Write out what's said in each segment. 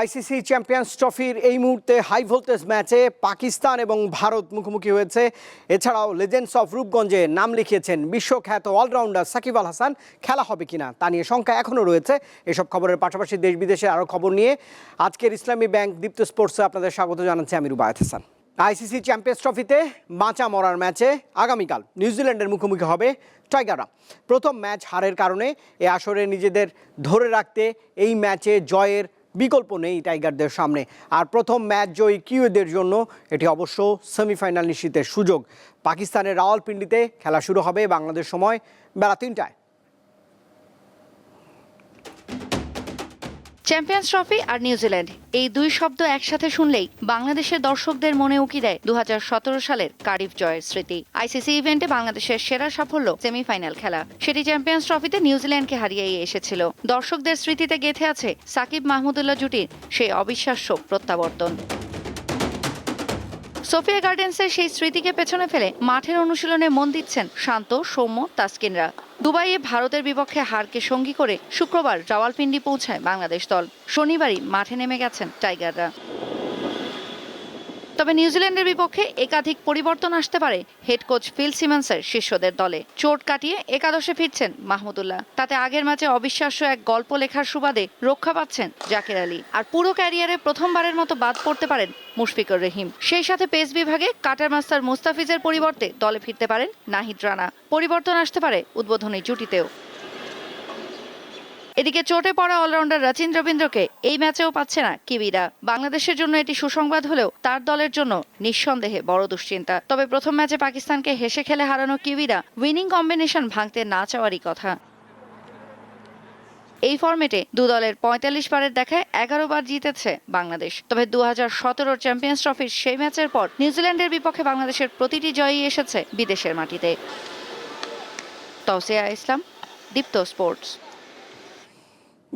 ICC champions ট্রফির এই মুহূর্তে হাই ভোল্টেজ ম্যাচে পাকিস্তান এবং ভারত মুখোমুখি হয়েছে। এছাড়াও লেজেন্ডস অফ রূপগঞ্জে নাম লিখিয়েছেন বিশ্বখ্যাত অলরাউন্ডার সাকিব আল হাসান। খেলা হবে কিনা তা নিয়ে শঙ্কা এখনও রয়েছে। এসব খবরের পাশাপাশি দেশ বিদেশের আরও খবর নিয়ে আজকের ইসলামী ব্যাংক দীপ্ত স্পোর্টসে আপনাদের স্বাগত জানাচ্ছি আমি রুবায়ত হাসান। আইসিসি চ্যাম্পিয়ন্স ট্রফিতে বাঁচা মরার ম্যাচে আগামীকাল নিউজিল্যান্ডের মুখোমুখি হবে টাইগাররা। প্রথম ম্যাচ হারের কারণে এ আসরে নিজেদের ধরে রাখতে এই ম্যাচে জয়ের বিকল্প নেই টাইগারদের সামনে। আর প্রথম ম্যাচ জয়ী কিউদের জন্য এটি অবশ্য সেমিফাইনাল নিশ্চিতের সুযোগ। পাকিস্তানের রাওয়ালপিন্ডিতে খেলা শুরু হবে বাংলাদেশ সময় বেলা তিনটায়। চ্যাম্পিয়ন্স ট্রফি আর নিউজিল্যান্ড এই দুই শব্দ একসাথে শুনলেই বাংলাদেশের দর্শকদের মনে উকি দেয় দু হাজার সতেরো সালের কারিফ জয়ের স্মৃতি। আইসিসি ইভেন্টে বাংলাদেশের সেরা সাফল্য সেমিফাইনাল খেলা। সেটি চ্যাম্পিয়ন্স ট্রফিতে নিউজিল্যান্ডকে হারিয়েই এসেছিল। দর্শকদের স্মৃতিতে গেঁথে আছে সাকিব মাহমুদুল্লাহ জুটির সেই অবিশ্বাস্য প্রত্যাবর্তন। সোফিয়া গার্ডেন্সের সেই স্মৃতিকে পেছনে ফেলে মাঠের অনুশীলনে মন দিচ্ছেন শান্ত, সৌম্য তাস্কিনরা। দুবাইয়ে ভারতের বিপক্ষে হারকে সঙ্গী করে শুক্রবার রাওয়ালপিন্ডি পৌঁছায় বাংলাদেশ দল। শনিবারই মাঠে নেমে গেছেন টাইগাররা। তবে নিউজিল্যান্ডের বিপক্ষে একাধিক পরিবর্তন আসতে পারে হেড কোচ ফিল সিমন্সের শিষ্যদের দলে। চোট কাটিয়ে একাদশে ফিরছেন মাহমুদুল্লাহ তাতে আগের ম্যাচে অবিশ্বাস্য এক গল্প লেখার সুবাদে রক্ষা পাচ্ছেন জাকের আলী। আর পুরো ক্যারিয়ারে প্রথমবারের মতো বাদ পড়তে পারেন মুশফিকুর রহিম। সেই সাথে পেস বিভাগে কাটার মাস্টার মুস্তাফিজের পরিবর্তে দলে ফিরতে পারেন নাহিদ রানা। পরিবর্তন আসতে পারে উদ্বোধনী জুটিতেও। এদিকে চোটে পড়া অলরাউন্ডার রচিন রবীন্দ্রকে এই ম্যাচেও পাচ্ছে না কিবিরা। বাংলাদেশের জন্য এটি সুসংবাদ হলেও তার দলের জন্য নিঃসন্দেহে বড় দুশ্চিন্তা। তবে প্রথম ম্যাচে পাকিস্তানকে হেসে খেলে হারানো কিবিরা উইনিং কম্বিনেশন ভাঙতে না চাওয়ারই কথা। এই ফরম্যাটে দু দলের পঁয়তাল্লিশ বারের দেখায় এগারো বার জিতেছে বাংলাদেশ। তবে দু হাজার সতেরোর চ্যাম্পিয়ন্স ট্রফির সেই ম্যাচের পর নিউজিল্যান্ডের বিপক্ষে বাংলাদেশের প্রতিটি জয়ই এসেছে বিদেশের মাটিতে। তৌসিয়া ইসলাম, দীপ্ত স্পোর্টস।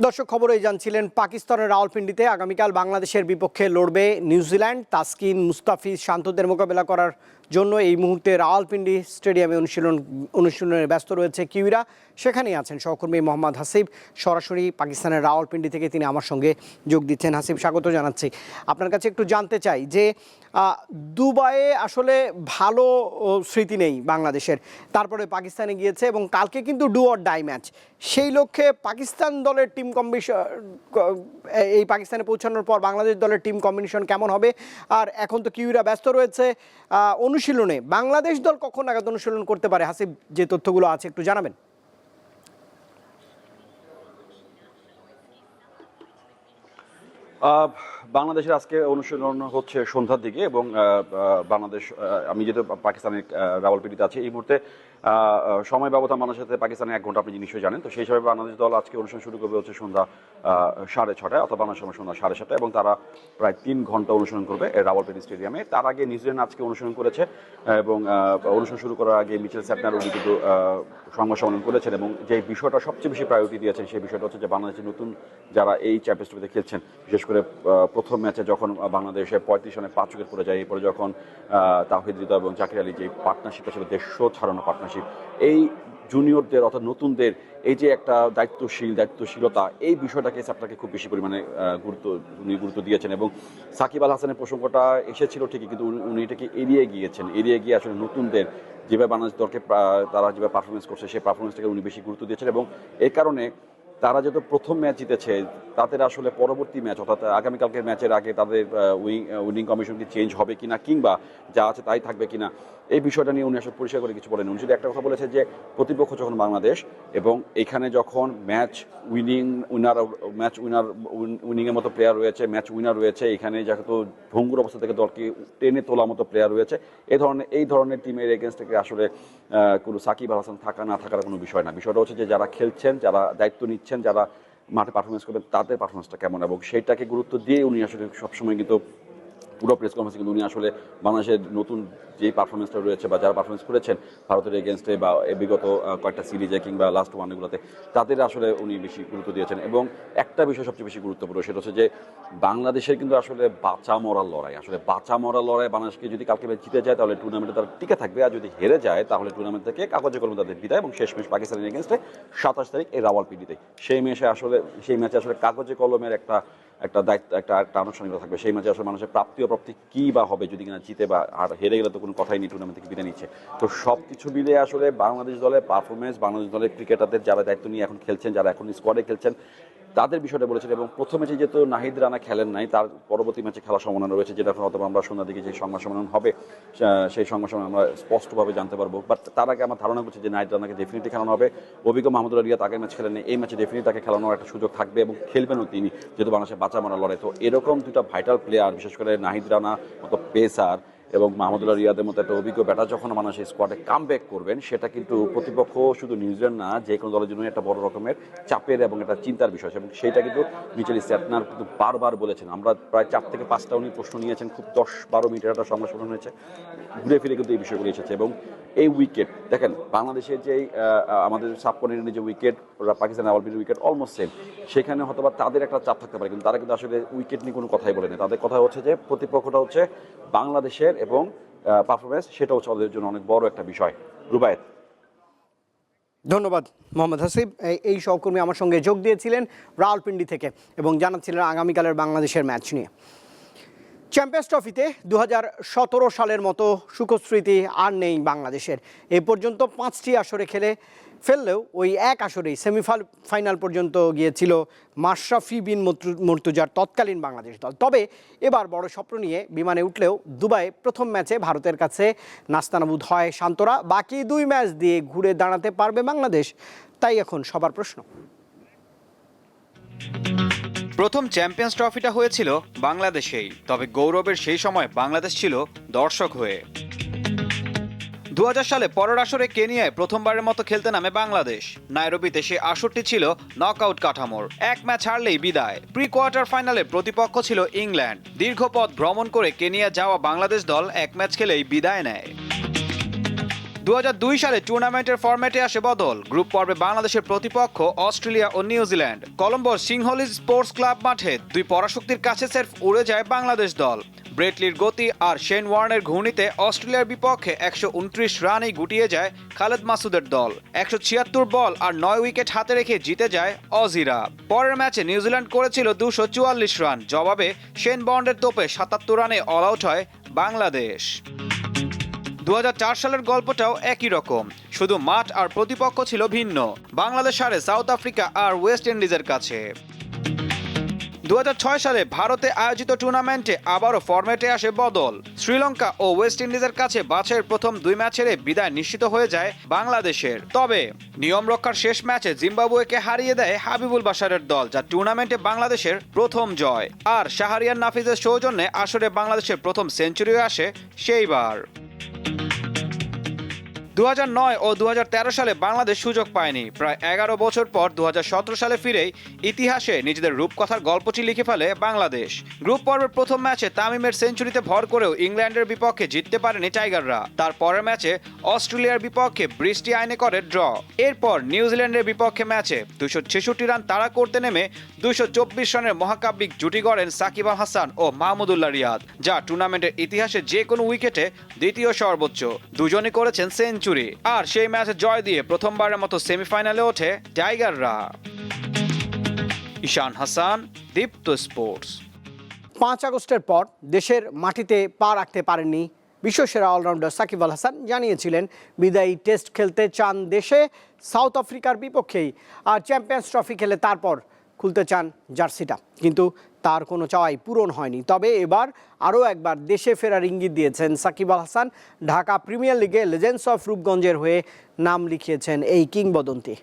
দর্শক খবরে জানছিলেন, পাকিস্তানের রাওয়ালপিন্ডিতে আগামীকাল বাংলাদেশের বিপক্ষে লড়বে নিউজিল্যান্ড। তাসকিন, মুস্তাফিজ শান্তদের মোকাবেলা করার জন্য এই মুহূর্তে রাওয়ালপিন্ডি স্টেডিয়ামে অনুশীলন অনুশীলনে ব্যস্ত রয়েছে কিউরা সেখানেই আছেন সহকর্মী মোহাম্মদ হাসিব। সরাসরি পাকিস্তানের রাওয়ালপিন্ডি থেকে তিনি আমার সঙ্গে যোগ দিচ্ছেন। হাসিব, স্বাগত জানাচ্ছি। আপনার কাছে একটু জানতে চাই যে দুবাইয়ে আসলে ভালো স্মৃতি নেই বাংলাদেশের। তারপরে পাকিস্তানে গিয়েছে এবং কালকে কিন্তু ডু অর ডাই ম্যাচ। সেই লক্ষ্যে পাকিস্তান দলের টিম কম্বিশন এই পাকিস্তানে পৌঁছানোর পর বাংলাদেশ দলের টিম কম্বিনেশন কেমন হবে? আর এখন তো কিউরা ব্যস্ত রয়েছে। অনুশীলনে বাংলাদেশ দল কখন নাগাদ অনুশীলন করতে পারে? হাসিব, যে তথ্যগুলো আছে একটু জানাবেন। বাংলাদেশের আজকে অনুশীলন হচ্ছে সন্ধ্যার দিকে এবং বাংলাদেশ আমি যেহেতু পাকিস্তানের আহ, রাওয়ালপিন্ডিতে আছি এই মুহূর্তে সময় ব্যবধান বাংলাদেশের সাথে পাকিস্তানের এক ঘণ্টা আপনি নিশ্চয়ই জানেন। তো সেই হিসাবে বাংলাদেশ দল আজকে অনুষ্ঠান শুরু করবে হচ্ছে সন্ধ্যা সাড়ে ছটায় অথবা বাংলাদেশ সময় সন্ধ্যা সাড়ে সাতটায় এবং তারা প্রায় তিন ঘণ্টা অনুসরণ করবে রাওয়ালপিন্ডি স্টেডিয়ামে। তার আগে নিউজিল্যান্ড আজকে অনুসরণ করেছে এবং অনুষ্ঠান শুরু করার আগে মিচেল স্যাটনার উনি কিন্তু সংবাদ সম্মেলন করেছেন এবং যে বিষয়টা সবচেয়ে বেশি প্রায়োরিটি দিয়েছেন সেই বিষয়টা হচ্ছে যে বাংলাদেশের নতুন যারা এই চ্যাম্পিয়ন্স ট্রফিতে খেলছেন, বিশেষ করে প্রথম ম্যাচে যখন বাংলাদেশে পঁয়ত্রিশ রানে পাঁচ উইকেট পড়ে যায়, এরপরে যখন তাহিদ হৃদয় এবং জাকির আলী যে পার্টনারশিপটা ছিল, দেড়শো ছাড়ানো পার্টনারশিপ এই জুনিয়রদের অর্থাৎ নতুনদের এই যে একটা দায়িত্বশীল, দায়িত্বশীলতা, এই বিষয়টাকে আপনাকে খুব বেশি পরিমাণে গুরুত্ব, উনি গুরুত্ব দিয়েছেন এবং সাকিব আল হাসানের প্রসঙ্গটা এসেছিল ঠিকই কিন্তু উনি- উনি এটাকে এড়িয়ে গিয়েছেন, এড়িয়ে গিয়ে আসলে নতুনদের যেভাবে বাংলাদেশ দলকে তারা যেভাবে পারফরমেন্স করছে, সেই পারফরমেন্সটাকে উনি বেশি গুরুত্ব দিয়েছেন এবং এই কারণে তারা যেহেতু প্রথম ম্যাচ জিতেছে, তাদের আসলে পরবর্তী ম্যাচ, অর্থাৎ আগামীকালকের ম্যাচের আগে তাদের উইং উইনিং কমিশন কি চেঞ্জ হবে কিনা, কিংবা যা আছে তাই থাকবে কিনা, এই বিষয়টা নিয়ে উনি আসলে পরিষ্কার করে কিছু বলেন উনি শুধু একটা কথা বলেছে যে, প্রতিপক্ষ যখন বাংলাদেশ এবং এখানে যখন match winning, winner, match winner উইনিংয়ের মতো প্লেয়ার রয়েছে, ম্যাচ উইনার রয়েছে, এখানে যেহেতু ভঙ্গুর অবস্থা থেকে দলকে টেনে তোলার মতো প্লেয়ার রয়েছে এই ধরনের এই ধরনের টিমের এগেনস্ট থেকে আসলে কোনো সাকিব আল হাসান থাকা না থাকার কোনো বিষয় না। বিষয়টা হচ্ছে যে, যারা খেলছেন, যারা দায়িত্ব নিচ্ছেন যারা মাঠে পারফরমেন্স করবেন, তাদের পারফরমেন্সটা কেমন? এবং সেটাকে গুরুত্ব দিয়ে উনি আসলে সবসময় কিন্তু পুরো প্রেস কনফারেন্সে কিন্তু উনি আসলে বাংলাদেশের নতুন যে পারফরমেন্সটা রয়েছে বা যারা পারফরমেন্স করেছেন ভারতের এগেনস্টে বা বিগত কয়েকটা সিরিজে কিংবা লাস্ট ওয়ানগুলোতে তাদের আসলে উনি বেশি গুরুত্ব দিয়েছেন। এবং একটা বিষয় সবচেয়ে বেশি গুরুত্বপূর্ণ, সেটা হচ্ছে যে বাংলাদেশের কিন্তু আসলে বাঁচা মরার লড়াই। আসলে বাঁচা মরার লড়াই বাংলাদেশকে যদি কালকে জিতে যায়, তাহলে টুর্নামেন্টে তারা টিকে থাকবে। আর যদি হেরে যায়, তাহলে টুর্নামেন্ট থেকে কাগজে কলমে তাদের বিদায় এবং শেষ ম্যাচ পাকিস্তানের এগেনস্টে সাতাশ তারিখ এই রাওয়ালপিন্ডিতে। সেই ম্যাচে আসলে, সেই ম্যাচে আসলে কাগজে কলমের একটা একটা দায়িত্ব, একটা একটা আনুষ্ঠানিকতা থাকবে। সেই ম্যাচে আসলে মানুষের প্রাপ্তি অপ্রাপ্তি কী বা হবে যদি কিনা জিতে বা আর হেরে গেলে তো কোনো কথাই নেই টুর্নামেন্ট থেকে বিদায় নিচ্ছে। তো সব কিছু মিলে আসলে বাংলাদেশ দলের পারফরমেন্স বাংলাদেশ দলের ক্রিকেটারদের যারা দায়িত্ব নিয়ে এখন খেলছেন, যারা এখন স্কোয়াডে খেলছেন তাদের বিষয়টা বলেছেন এবং প্রথম ম্যাচে যেহেতু নাহিদ রানা খেলেন নাই, তার পরবর্তী ম্যাচে খেলার সম্ভাবনা রয়েছে, যেটা অথবা আমরা সন্ধ্যার দিকে যে সংবাদ সম্মেলন হবে সেই সংবাদ সম্মেলন আমরা স্পষ্টভাবে জানতে পারব। বাট তার আগে আমার ধারণা করছে যে নাহিদ রানাকে ডেফিনেটলি খেলানো হবে। অভিজ্ঞ মাহমুদুল্লাহ রিয়াদ আগের ম্যাচ খেলেন এই ম্যাচে ডেফিনেটলি তাকে খেলানোর একটা সুযোগ থাকবে এবং খেলবেনও তিনি, যেহেতু বাংলাদেশের বাঁচা মারা লড়াই। তো এরকম দুটা ভাইটাল প্লেয়ার বিশেষ করে নাহিদ রানা মতো পেসার এবং মাহমুদুল্লাহ রিয়াদের মতো একটা অভিজ্ঞ ব্যাটার যখন মানুষ এই স্কোয়াডে কাম ব্যাক করবেন, সেটা কিন্তু প্রতিপক্ষ শুধু নিউজিল্যান্ড না, যে কোনো দলের জন্য একটা বড় রকমের চাপের এবং একটা চিন্তার বিষয়। এবং সেইটা কিন্তু মিচেল স্যাটনার কিন্তু বারবার বলেছেন। আমরা প্রায় চার থেকে পাঁচটা উনি প্রশ্ন নিয়েছেন, খুব দশ বারো মিনিটের একটা সংবাদ হয়েছে। ঘুরে ফিরে কিন্তু এই বিষয়গুলো এসেছে। এবং এই উইকেট দেখেন, বাংলাদেশের যে আমাদের সাবকন্টিনেন্টের যে উইকেট ওরা পাকিস্তানের আওয়ালপির উইকেট অলমোস্ট সেম সেখানে হয়তো বা তাদের একটা চাপ থাকতে পারে, কিন্তু তারা কিন্তু আসলে উইকেট নিয়ে কোনো কথাই বলেনি তাদের কথা হচ্ছে যে, প্রতিপক্ষটা হচ্ছে বাংলাদেশের এবং পারফরমেন্স সেটা হচ্ছে ওদের জন্য অনেক বড় একটা বিষয়। রুবায়েত। ধন্যবাদ, মোহাম্মদ হাসিব। এই সহকর্মী আমার সঙ্গে যোগ দিয়েছিলেন রাওয়ালপিন্ডি থেকে এবং জানাচ্ছিলেন আগামীকালের বাংলাদেশের ম্যাচ নিয়ে। চ্যাম্পিয়ন্স ট্রফিতে দু হাজার সতেরো সালের মতো সুখস্মৃতি আর নেই বাংলাদেশের। এ পর্যন্ত পাঁচটি আসরে খেলে ফেললেও ওই এক আসরেই সেমিফাইনাল ফাইনাল পর্যন্ত গিয়েছিল মাশরাফি বিন মর্তু- মর্তুজার তৎকালীন বাংলাদেশ দল। তবে এবার বড় স্বপ্ন নিয়ে বিমানে উঠলেও দুবাই প্রথম ম্যাচে ভারতের কাছে নাস্তানাবুদ হয় শান্তরা। বাকি দুই ম্যাচ দিয়ে ঘুরে দাঁড়াতে পারবে বাংলাদেশ। তাই এখন সবার প্রশ্ন। প্রথম চ্যাম্পিয়ন্স ট্রফিটা হয়েছিল বাংলাদেশেই, তবে গৌরবের সেই সময় বাংলাদেশ ছিল দর্শক হয়ে। দু হাজার সালে পরের আসরে কেনিয়ায় প্রথমবারের মতো খেলতে নামে বাংলাদেশ। নাইরোবিতে সে আসরটি ছিল নকআউট কাঠামোর। এক ম্যাচ হারলেই বিদায়। প্রি কোয়ার্টার ফাইনালে প্রতিপক্ষ ছিল ইংল্যান্ড। দীর্ঘ পথ ভ্রমণ করে কেনিয়া যাওয়া বাংলাদেশ দল এক ম্যাচ খেলেই বিদায় নেয়। দু হাজার দুই সালে টুর্নামেন্টের ফরম্যাটে আসে বদল। গ্রুপ পর্বে বাংলাদেশের প্রতিপক্ষ অস্ট্রেলিয়া ও নিউজিল্যান্ড। কলম্বোর সিংহলি স্পোর্টস ক্লাব মাঠে দুই পরাশক্তির কাছে সেরফ উড়ে যায় বাংলাদেশ দল। ব্রেটলির গতি আর শেন ওয়ার্নের ঘূর্ণিতে অস্ট্রেলিয়ার বিপক্ষে একশো উনত্রিশ রানেই গুটিয়ে যায় খালেদ মাসুদের দল। একশো ছিয়াত্তর বল আর নয় উইকেট হাতে রেখে জিতে যায় অজিরা। পরের ম্যাচে নিউজিল্যান্ড করেছিল দুশো চুয়াল্লিশ রান। জবাবে শেন বন্ডের তোপে সাতাত্তর রানে অল আউট হয় বাংলাদেশ। দু হাজার চার সালের গল্পটাও একই রকম। শুধু মাঠ আর প্রতিপক্ষ ছিল ভিন্ন। বাংলাদেশ হারে সাউথ আফ্রিকা আর ওয়েস্ট ইন্ডিজের কাছে। দু হাজার ছয় সালে ভারতে আয়োজিত টুর্নামেন্টে আবারও ফরম্যাটে আসে বদল। শ্রীলঙ্কা ও ওয়েস্ট ইন্ডিজের কাছে বাছের প্রথম দুই ম্যাচের বিদায় নিশ্চিত হয়ে যায় বাংলাদেশের। তবে নিয়ম রক্ষার শেষ ম্যাচে জিম্বাবুয়েকে হারিয়ে দেয় হাবিবুল বাশারের দল, যা টুর্নামেন্টে বাংলাদেশের প্রথম জয়। আর শাহরিয়ার নাফিজের সৌজন্যে আসরে বাংলাদেশের প্রথম সেঞ্চুরিও আসে সেইবার। Thank you. দু হাজার নয় ও দু হাজার তেরো সালে বাংলাদেশ সুযোগ পায়নি। প্রায় এগারো বছর পর দু হাজার সতেরো সালে ফিরেই ইতিহাসে নিজেদের রূপকথার গল্পটি লিখে ফেলে বাংলাদেশ। গ্রুপ পর্বের প্রথম ম্যাচে তামিমের সেঞ্চুরিতে ভর করেও ইংল্যান্ডের বিপক্ষে জিততে পারেনি টাইগাররা। তার পরের ম্যাচে অস্ট্রেলিয়ার বিপক্ষে বৃষ্টি আইনে করে ড্র। এরপর নিউজিল্যান্ডের বিপক্ষে ম্যাচে দুশো ছেষট্টি রান তাড়া করতে নেমে দুশো চব্বিশ রানের মহাকাব্যিক জুটি গড়েন সাকিব আল হাসান ও মাহমুদুল্লাহ রিয়াদ, যা টুর্নামেন্টের ইতিহাসে যে কোনো উইকেটে দ্বিতীয় সর্বোচ্চ। দুজনই করেছেন সেঞ্চুরি। আর সেই ম্যাচে জয় দিয়ে প্রথমবারের মতো সেমিফাইনালে ওঠে টাইগাররা। ঈশান হাসান, দীপ্ত স্পোর্টস। পাঁচ আগস্টের পর দেশের মাটিতে পা রাখতে পারেননি বিশ্বসেরা অলরাউন্ডার সাকিব আল হাসান, জানিয়েছিলেন, বিদায়ী টেস্ট খেলতে চান দেশে, সাউথ আফ্রিকার বিপক্ষেই। আর চ্যাম্পিয়ন্স ট্রফি খেলে তারপর খুলতে চান জার্সিটা। কিন্তু তার কোনো চাওয়াই পূরণ হয়নি। তবে এবার আরও একবার দেশে ফেরার ইঙ্গিত দিয়েছেন সাকিব আল হাসান। ঢাকা প্রিমিয়ার লিগে লেজেন্ডস অফ রূপগঞ্জের হয়ে নাম লিখিয়েছেন এই কিংবদন্তি।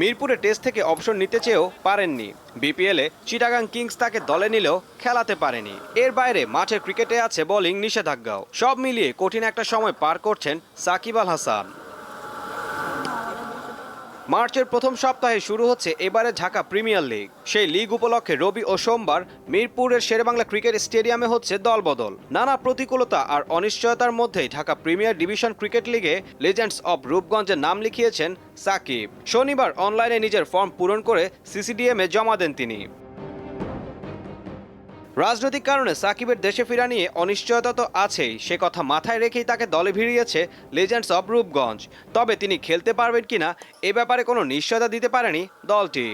মিরপুরে টেস্ট থেকে অবসর নিতে চেয়েও পারেননি। বিপিএলে চিটাগাং কিংস তাকে দলে নিলেও খেলাতে পারেনি। এর বাইরে মাঠের ক্রিকেটে আছে বোলিং নিষেধাজ্ঞাও। সব মিলিয়ে কঠিন একটা সময় পার করছেন সাকিব আল হাসান। মার্চের প্রথম সপ্তাহে শুরু হচ্ছে এবারে ঢাকা প্রিমিয়ার লিগ। সেই লিগ উপলক্ষে রবি ও সোমবার মিরপুরের শেরেবাংলা ক্রিকেট স্টেডিয়ামে হচ্ছে দলবদল। নানা প্রতিকূলতা আর অনিশ্চয়তার মধ্যেই ঢাকা প্রিমিয়ার ডিভিশন ক্রিকেট লিগে লেজেন্ডস অব রূপগঞ্জের নাম লিখিয়েছেন সাকিব। শনিবার অনলাইনে নিজের ফর্ম পূরণ করে সিসিডিএমে জমা দেন তিনি। রাজনৈতিক কারণে সাকিবের দেশে ফিরা নিয়ে অনিশ্চয়তা তো আছেই। সে কথা মাথায় রেখেই তাকে দলে ভিড়িয়েছে লেজেন্ডস অব রূপগঞ্জ তবে তিনি খেলতে পারবেন কিনা, এ ব্যাপারে কোনো নিশ্চয়তা দিতে পারেনি দলটি।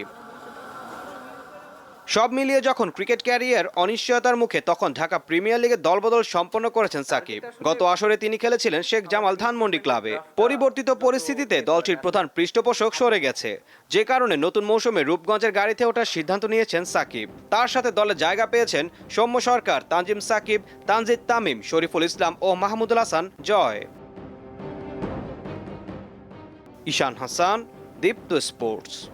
সব মিলিয়ে যখন ক্রিকেট ক্যারিয়ার অনিশ্চয়তার মুখে, তখন ঢাকা প্রিমিয়ার লিগে দলবদল সম্পন্ন করেছেন সাকিব। গত আসরে তিনি খেলেছিলেন শেখ জামাল ধানমন্ডি ক্লাবে। পরিবর্তিত পরিস্থিতিতে দলটির প্রধান পৃষ্ঠপোষক সরে গেছে। যে কারণে নতুন মৌসুমে রূপগঞ্জের গাড়িতে ওঠার সিদ্ধান্ত নিয়েছেন সাকিব। তার সাথে দলে জায়গা পেয়েছেন সৌম্য সরকার, তানজিম সাকিব, তানজিদ তামিম, শরীফুল ইসলাম ও মাহমুদুল হাসান জয়। ঈশান হাসান, দীপ্ত স্পোর্টস।